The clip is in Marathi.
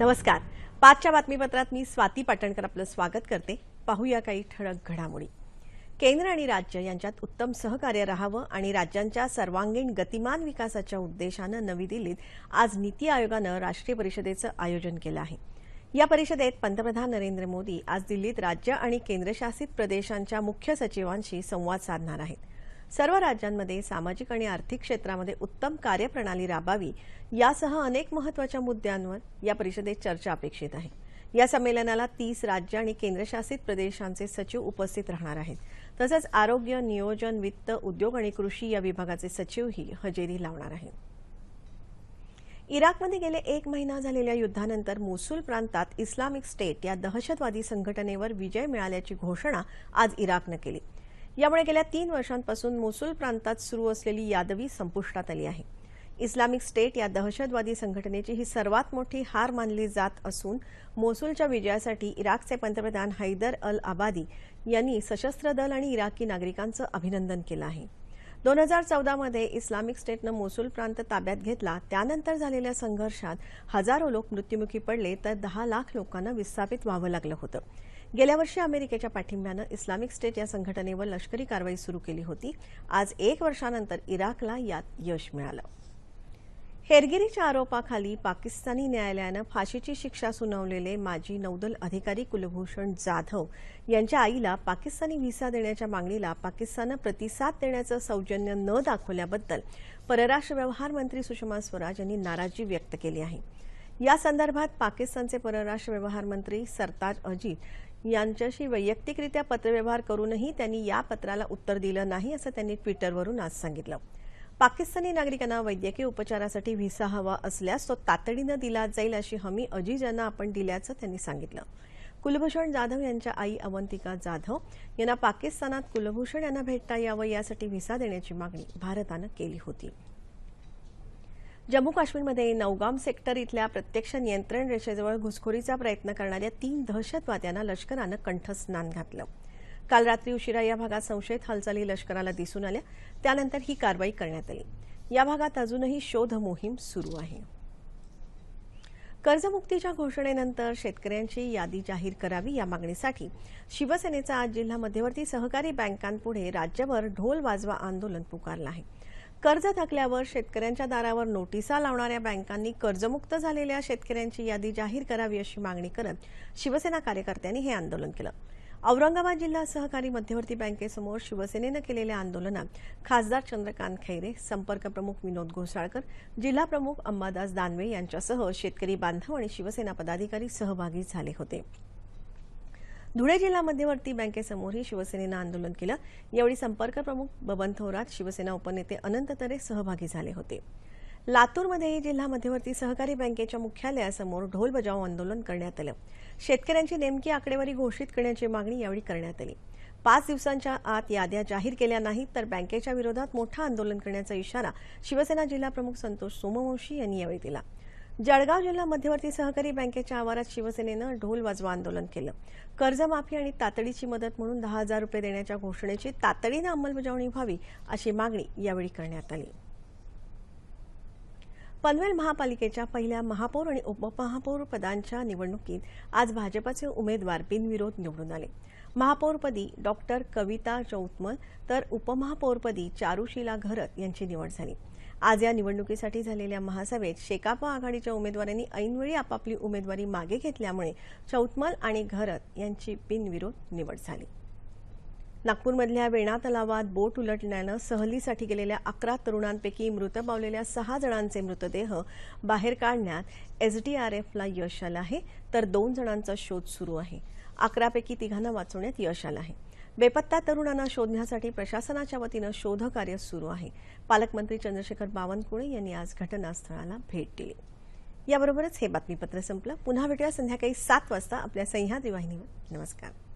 नमस्कार. पाचच्या बातमीपत्रात मी स्वाती पाटणकर आपलं स्वागत करते. पाहूया काही ठळक घडामोडी. केंद्र आणि राज्य यांच्यात उत्तम सहकार्य राहावं आणि राज्यांच्या सर्वांगीण गतिमान विकासाच्या उद्देशानं नवी दिल्लीत आज नीती आयोगानं राष्ट्रीय परिषदेचं आयोजन केलं आहे. या परिषदेत पंतप्रधान नरेंद्र मोदी आज दिल्लीत राज्य आणि केंद्रशासित प्रदेशांच्या मुख्य सचिवांशी संवाद साधणार आहेत. सर्व राज्यांमध्ये सामाजिक आणि आर्थिक क्षेत्रामध्ये उत्तम कार्यप्रणाली राबावी यासह अनेक महत्त्वाच्या मुद्द्यांवर या परिषदेत चर्चा अपेक्षित आहे. या संमेलनाला तीस राज्य आणि केंद्रशासित प्रदेशांचे सचिव उपस्थित राहणार आहेत. तसंच आरोग्य नियोजन वित्त उद्योग आणि कृषी या विभागाचे सचिवही हजेरी लावणार आहेत. इराकमध्ये गेले एक महिना झालेल्या युद्धानंतर मोसूल प्रांतात इस्लामिक स्टेट या दहशतवादी संघटनेवर विजय मिळाल्याची घोषणा आज इराकनं केली. यामुळे गेल्या तीन वर्षांपासून मोसूल प्रांतात सुरू असलेली यादवी संपुष्टात आली आहे. इस्लामिक स्टेट या दहशतवादी संघटनेची ही सर्वात मोठी हार मानली जात असून मोसूलच्या विजयासाठी इराकचे पंतप्रधान हैदर अल आबादी यांनी सशस्त्र दल आणि इराकी नागरिकांचं अभिनंदन केलं आहे. दोन हजार चौदामध्ये इस्लामिक स्टेटनं मोसूल प्रांत ताब्यात घेतला. त्यानंतर झालेल्या संघर्षात हजारो लोक मृत्युमुखी पडले तर दहा लाख लोकांना विस्थापित व्हावं लागलं होतं. गेल्या वर्षी अमेरिकेच्या पाठिंब्यानं इस्लामिक स्टेट या संघटनेवर लष्करी कारवाई सुरू केली होती. आज एक वर्षानंतर इराकला यात यश मिळालं. हेरगिरीच्या आरोपाखाली पाकिस्तानी न्यायालयानं फाशीची शिक्षा सुनावलेले माजी नौदल अधिकारी कुलभूषण जाधव यांच्या आईला पाकिस्तानी व्हिसा देण्याच्या मागणीला पाकिस्ताननं प्रतिसाद देण्याचं सौजन्य न दाखवल्याबद्दल परराष्ट्र व्यवहार मंत्री सुषमा स्वराज यांनी नाराजी व्यक्त केली आहे. या संदर्भात पाकिस्तानचे परराष्ट्र व्यवहार मंत्री सरताज अजीत यांच्याशी वैयक्तिकरित्या पत्रव्यवहार करूनही त्यांनी या पत्राला उत्तर दिलं नाही असं त्यांनी ट्विटरवरून आज सांगितलं. पाकिस्तानी नागरिकांना वैद्यकीय उपचारासाठी व्हिसा हवा असल्यास तो तातडीनं दिला जाईल अशी हमी अजीज यांना आपण दिल्याचं त्यांनी सांगितलं. कुलभूषण जाधव यांच्या आई अवंतिका जाधव यांना पाकिस्तानात कुलभूषण यांना भेटता यावं यासाठी व्हिसा देण्याची मागणी भारतानं केली होती. जम्मू काश्मीरमध्ये नौगाम सेक्टर इथल्या प्रत्यक्ष नियंत्रण रेषेजवळ घुसखोरीचा प्रयत्न करणाऱ्या तीन दहशतवाद्यांना लष्करानं कंठस्नान घातलं. काल रात्री उशिरा या भागात संशयित हालचाली लष्कराला दिसून आल्या. त्यानंतर ही कारवाई करण्यात आली. या भागात अजूनही शोध मोहीम सुरू आहे. कर्जमुक्तीच्या घोषणेनंतर शेतकऱ्यांची यादी जाहीर करावी या मागणीसाठी शिवसेनेचा आज जिल्हा मध्यवर्ती सहकारी बँकांपुढे राज्यभर ढोल वाजवा आंदोलन पुकारलं आहे. कर्ज थकल्यावर शेतकऱ्यांच्या दारावर नोटिसा लावणाऱ्या बँकांनी कर्जमुक्त झालेल्या शेतकऱ्यांची यादी जाहीर करावी अशी मागणी करत शिवसेना कार्यकर्त्यांनी हे आंदोलन केलं. औरंगाबाद जिल्हा सहकारी मध्यवर्ती बँकेसमोर शिवसेनेनं केलेल्या आंदोलनात खासदार चंद्रकांत खैरे संपर्क प्रमुख विनोद घोसाळकर जिल्हा प्रमुख अंबादास दानवे यांच्यासह शेतकरी बांधव आणि शिवसेना पदाधिकारी सहभागी झाले होते. धुळे जिल्हा मध्यवर्ती बँकेसमोरही शिवसेनेनं आंदोलन केलं. यावेळी संपर्क प्रमुख बबन थोरात शिवसेना उपनेते अनंत तरे सहभागी झाले होते. लातूरमध्येही जिल्हा मध्यवर्ती सहकारी बँकेच्या मुख्यालयासमोर ढोल बजाव आंदोलन करण्यात आलं. शेतकऱ्यांची नेमकी आकडेवारी घोषित करण्याची मागणी यावेळी करण्यात आली. पाच दिवसांच्या आत याद्या जाहीर केल्या नाहीत तर बँकेच्या विरोधात मोठं आंदोलन करण्याचा इशारा शिवसेना जिल्हाप्रमुख संतोष सोमवंशी यांनी यावेळी दिला. जळगाव जिल्हा मध्यवर्ती सहकारी बँकेच्या आवारात शिवसेनेनं ढोल वाजवा आंदोलन केलं. कर्जमाफी आणि तातडीची मदत म्हणून दहा हजार रुपये देण्याच्या घोषणेची तातडीनं अंमलबजावणी व्हावी अशी मागणी यावेळी करण्यात आली. पनवेल महापालिकेच्या पहिल्या महापौर आणि उपमहापौर पदांच्या निवडणुकीत आज भाजपाचे उमेदवार बिनविरोध निवडून आले. महापौरपदी डॉक्टर कविता चौतमल तर उपमहापौरपदी चारुशीला घरत यांची निवड झाली. आज या निवडणुकीसाठी झालेल्या महासभेत शेकापा आघाडीच्या उमेदवारांनी ऐनवेळी आपापली उमेदवारी मागे घेतल्यामुळे चौतमल आणि घरत यांची बिनविरोध निवड झाली. नागपूरमधल्या वेणा तलावात बोट उलटल्यानं सहलीसाठी गेलेल्या अकरा तरुणांपैकी मृत पावलेल्या सहा जणांचे मृतदेह बाहेर काढण्यात एसडीआरएफला यश आलं आहे. तर दोन जणांचा शोध सुरू आहे. अकरापैकी तिघांना वाचवण्यात यश आलं आहे. बेपत्ता तरुणांना शोधण्यासाठी प्रशासनाच्या वतीनं शोधकार्य सुरू आहे. पालकमंत्री चंद्रशेखर बावनकुळे यांनी आज घटनास्थळाला भेट दिली. याबरोबरच हे बातमीपत्र संपलं. पुन्हा भेटूया संध्याकाळी सात वाजता आपल्या सह्याद्री वाहिनीवर. नमस्कार.